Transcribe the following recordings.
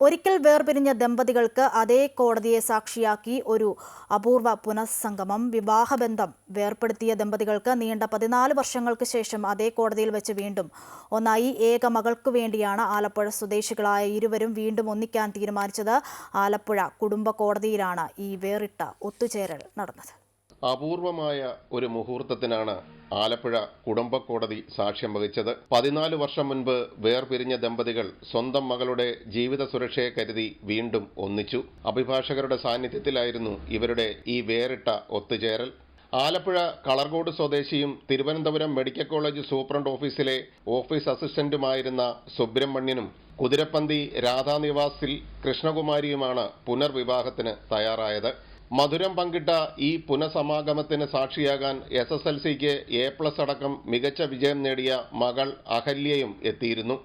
ഒരിക്കൽ വേർപിരിഞ്ഞ ദമ്പതികൾക്ക് അതേ കോടതിയെ സാക്ഷിയാക്കി ഒരു അപൂർവ പുനഃസംഗമം. വിവാഹബന്ധം വേർപ്പെടുത്തിയ ദമ്പതികൾക്ക് നീണ്ട പതിനാല് വർഷങ്ങൾക്ക് ശേഷം അതേ കോടതിയിൽ വെച്ച് വീണ്ടും ഒന്നായി. ഏക മകൾക്കു വേണ്ടിയാണ് ആലപ്പുഴ സ്വദേശികളായ ഇരുവരും വീണ്ടും ഒന്നിക്കാൻ തീരുമാനിച്ചത്. ആലപ്പുഴ കുടുംബ കോടതിയിലാണ് ഈ വേറിട്ട ഒത്തുചേരൽ നടന്നത്. അപൂർവമായ ഒരു മുഹൂർത്തത്തിനാണ് ആലപ്പുഴ കുടുംബക്കോടതി സാക്ഷ്യം വഹിച്ചത്. പതിനാല് വർഷം മുൻപ് വേർപിരിഞ്ഞ ദമ്പതികൾ സ്വന്തം മകളുടെ ജീവിത സുരക്ഷയെ കരുതി വീണ്ടും ഒന്നിച്ചു. അഭിഭാഷകരുടെ സാന്നിധ്യത്തിലായിരുന്നു ഇവരുടെ ഈ വേറിട്ട ഒത്തുചേരൽ. ആലപ്പുഴ കളർകോട് സ്വദേശിയും തിരുവനന്തപുരം മെഡിക്കൽ കോളേജ് സൂപ്രണ്ട് ഓഫീസിലെ ഓഫീസ് അസിസ്റ്റന്റുമായിരുന്ന സുബ്രഹ്മണ്യനും കുതിരപ്പന്തി രാധാനിവാസിൽ കൃഷ്ണകുമാരിയുമാണ് പുനർവിവാഹത്തിന് തയ്യാറായത്. മധുരം പങ്കിട്ട ഈ പുനഃസമാഗമത്തിന് സാക്ഷിയാകാൻ എസ് എസ് എൽ സിക്ക് എ പ്ലസ് അടക്കം മികച്ച വിജയം നേടിയ മകൾ അഹല്യയും എത്തിയിരുന്നു.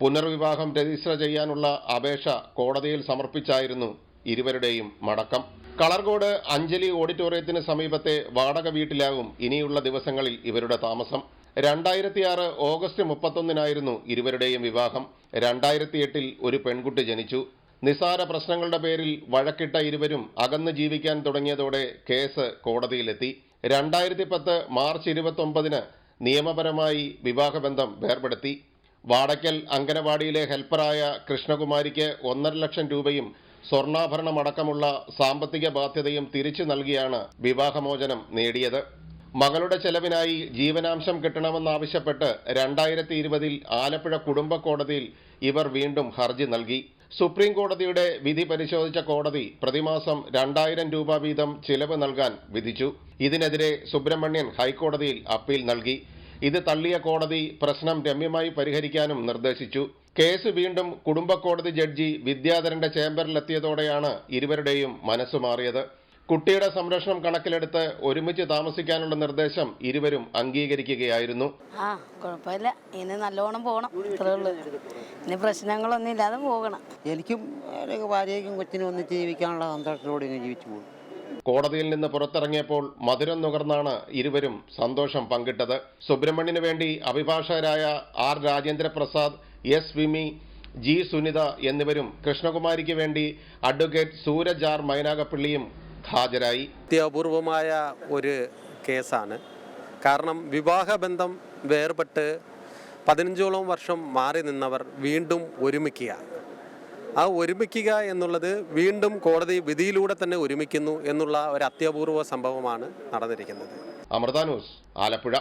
പുനർവിവാഹം രജിസ്റ്റർ ചെയ്യാനുള്ള അപേക്ഷ കോടതിയിൽ സമർപ്പിച്ചായിരുന്നു ഇരുവരുടെയും മടക്കം. കളർകോട് അഞ്ജലി ഓഡിറ്റോറിയത്തിന് സമീപത്തെ വാടക വീട്ടിലാകും ഇനിയുള്ള ദിവസങ്ങളിൽ ഇവരുടെ താമസം. രണ്ടായിരത്തി ആറ് ഓഗസ്റ്റ് മുപ്പത്തൊന്നിനായിരുന്നു ഇരുവരുടെയും വിവാഹം. രണ്ടായിരത്തി എട്ടിൽ ഒരു പെൺകുട്ടി ജനിച്ചു. നിസാര പ്രശ്നങ്ങളുടെ പേരിൽ വഴക്കിട്ട ഇരുവരും അകന്നു ജീവിക്കാൻ തുടങ്ങിയതോടെ കേസ് കോടതിയിലെത്തി. രണ്ടായിരത്തി പത്ത് മാർച്ച് ഇരുപത്തൊമ്പതിന് നിയമപരമായി വിവാഹബന്ധം വേർപെടുത്തി. വാടയ്ക്കൽ അങ്കനവാടിയിലെ ഹെൽപ്പറായ കൃഷ്ണകുമാരിക്ക് ഒന്നര ലക്ഷം രൂപയും സ്വർണാഭരണമടക്കമുള്ള സാമ്പത്തിക ബാധ്യതയും തിരിച്ചു നൽകിയാണ് വിവാഹമോചനം നേടിയത്. മകളുടെ ചെലവിനായി ജീവനാംശം കിട്ടണമെന്നാവശ്യപ്പെട്ട് രണ്ടായിരത്തി ഇരുപതിൽ ആലപ്പുഴ കുടുംബ കോടതിയിൽ ഇവർ വീണ്ടും ഹർജി നൽകി. സുപ്രീം കോടതിയുടെ വിധി പരിശോധിച്ച കോടതി പ്രതിമാസം രണ്ടായിരം രൂപ വീതം ചിലവ് നൽകാൻ വിധിച്ചു. ഇതിനെതിരെ സുബ്രഹ്മണ്യൻ ഹൈക്കോടതിയിൽ അപ്പീൽ നൽകി. ഇത് തള്ളിയ കോടതി പ്രശ്നം രമ്യമായി പരിഹരിക്കാനും നിർദ്ദേശിച്ചു. കേസ് വീണ്ടും കുടുംബ കോടതി ജഡ്ജി വിദ്യാധരന്റെ ചേംബറിലെത്തിയതോടെയാണ് ഇരുവരുടെയും മനസ്സു മാറിയത്. കുട്ടിയുടെ സംരക്ഷണം കണക്കിലെടുത്ത് ഒരുമിച്ച് താമസിക്കാനുള്ള നിർദ്ദേശം ഇരുവരും അംഗീകരിക്കുകയായിരുന്നു. ആ കുഴപ്പമില്ല. ഇനി നല്ലോണം പോകണം. ഇത്രേ ഉള്ളൂ. ഇനി പ്രശ്നങ്ങളൊന്നും ഇല്ലാതെ പോകണം. എനിക്കും എന്റെ ഭാര്യയ്ക്കും കൊച്ചിനും ഒന്നിച്ച് ജീവിക്കാനുള്ള സന്തോഷത്തോടെ ഇങ്ങനെ ജീവിച്ചു പോകും. കോടതിയിൽ നിന്ന് പുറത്തിറങ്ങിയപ്പോൾ മധുരം നുകർന്നാണ് ഇരുവരും സന്തോഷം പങ്കിട്ടത്. സുബ്രഹ്മണ്യന് വേണ്ടി അഭിഭാഷകരായ R Rajendra Prasad S Vimi G Sunitha എന്നിവരും കൃഷ്ണകുമാരിക്ക് വേണ്ടി അഡ്വക്കേറ്റ് സൂരജ് ആർ മൈനാഗപ്പള്ളിയും ഹാജരായി. അത്യപൂർവമായ ഒരു കേസാണ്. കാരണം വിവാഹബന്ധം വേർപെട്ട് പതിനഞ്ചോളം വർഷം മാറി നിന്നവർ വീണ്ടും ഒരുമിക്കുക. ആ ഒരുമിക്കുക എന്നുള്ളത് വീണ്ടും കോടതി വിധിയിലൂടെ തന്നെ ഒരുമിക്കുന്നു എന്നുള്ള ഒരു അത്യപൂർവ സംഭവമാണ് നടന്നിരിക്കുന്നത്. അമൃത ന്യൂസ് ആലപ്പുഴ.